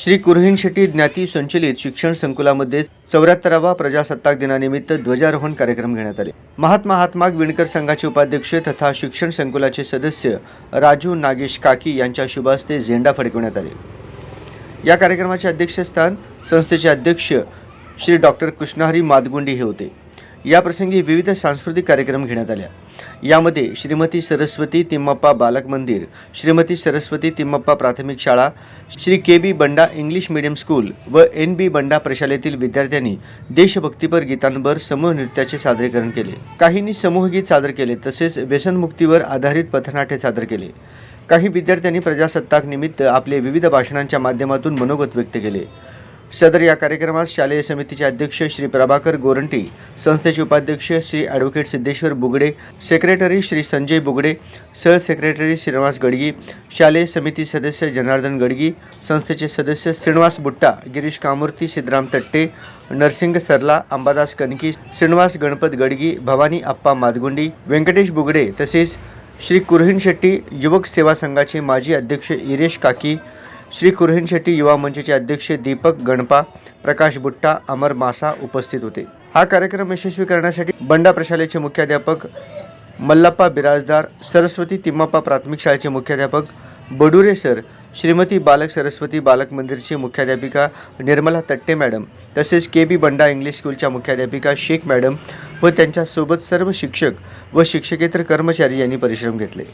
श्री कुरहीन शेट्टी ज्ञाती संचलित शिक्षण संकुलामध्ये चौऱ्याहत्तरावा प्रजासत्ताक दिनानिमित्त ध्वजारोहण कार्यक्रम घेण्यात आले. महात्मा हातमाग विणकर संघाचे उपाध्यक्ष तथा शिक्षण संकुलाचे सदस्य राजू नागेश काकी यांच्या शुभ हस्ते झेंडा फडकवण्यात आले. या कार्यक्रमाचे अध्यक्षस्थान संस्थेचे अध्यक्ष श्री डॉक्टर कृष्णहरी मादगुंडी हे होते. याप्रसंगी विविध सांस्कृतिक कार्यक्रम घेण्यात आल्या. यामध्ये श्रीमती सरस्वती तिम्मप्पा बालक मंदिर श्रीमती सरस्वती तिम्मप्पा प्राथमिक शाळा Shri K B Banda English medium school व एन बी बंडा प्रशालेतील विद्यार्थ्यांनी देशभक्तीपर गीतांवर समूह नृत्याचे सादरीकरण केले. काहींनी समूहगीत सादर केले तसेच व्यसनमुक्तीवर आधारित पथनाट्य सादर केले. काही विद्यार्थ्यांनी प्रजासत्ताक निमित्त आपले विविध भाषणांच्या माध्यमातून मनोगत व्यक्त केले. सदर या कार्यक्रमात शालेय समितीचे अध्यक्ष श्री प्रभाकर गोरंटी संस्थेचे उपाध्यक्ष श्री ॲडव्होकेट सिद्धेश्वर बुगडे सेक्रेटरी श्री संजय बुगडे सहसेक्रेटरी श्रीनिवास गडगी शालेय समिती सदस्य जनार्दन गडगी संस्थेचे सदस्य श्रीनिवास बुट्टा गिरीश कामूर्ती सिद्धराम तट्टे नरसिंग सरला अंबादास कणकी श्रीनिवास गणपत गडगी भवानी आप्पा मादगुंडी व्यंकटेश बुगडे तसेच श्री कुरहीन शेट्टी युवक सेवा संघाचे माजी अध्यक्ष इरेश काकी श्री कुरहीन शेट्टी युवा मंचचे अध्यक्ष दीपक गणपा प्रकाश बुट्टा अमर मासा उपस्थित होते. हा कार्यक्रम यशस्वी करण्यासाठी बंडा प्रशालेचे मुख्याध्यापक मल्लप्पा बिराजदार सरस्वती तिम्मप्पा प्राथमिक शाळेचे मुख्याध्यापक बडुरे सर श्रीमती बालक सरस्वती बालक मंदिरची मुख्याध्यापिका निर्मला तट्टे मॅडम तसेच के बी बंडा इंग्लिश स्कूलच्या मुख्याध्यापिका शेख मॅडम व त्यांच्यासोबत सर्व शिक्षक व शिक्षकेतर कर्मचारी यांनी परिश्रम घेतले.